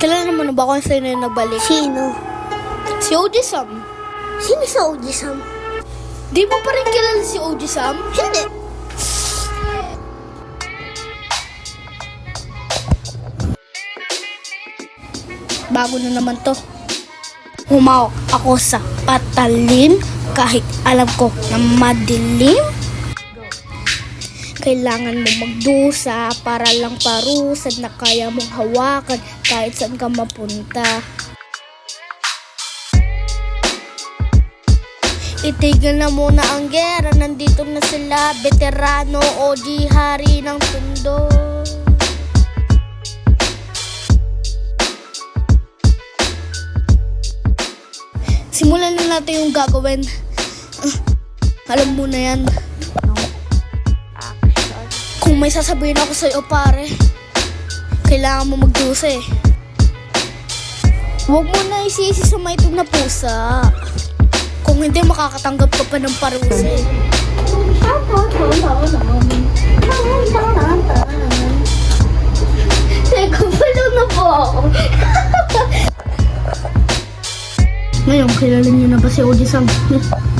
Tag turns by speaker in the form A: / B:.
A: Kailan naman na ba kung sino yung nagbalik?
B: Sino?
A: Si OG Sam.
B: Sino sa OG Sam?
A: Di mo pa rin kilala si OG Sam?
B: Hindi.
A: Bago na naman to. Humawak ako sa patalim kahit alam ko na madilim. Kailangan mo magdusa para lang parusan na kaya mong hawakan kahit saan ka mapunta. Itigil na muna ang gera, nandito na sila, veterano o di hari ng tundo. Simulan na natin yung gagawin. Ah, alam mo na yan. May sasabihin ako sa'yo, pare, kailangan mo magdusa eh. Huwag mo na isisi sa maitog na pusa. Kung hindi, makakatanggap ka pa ng parusa eh. Teka, pala na po. Ngayon, kilala niyo na ba si Oji Sam?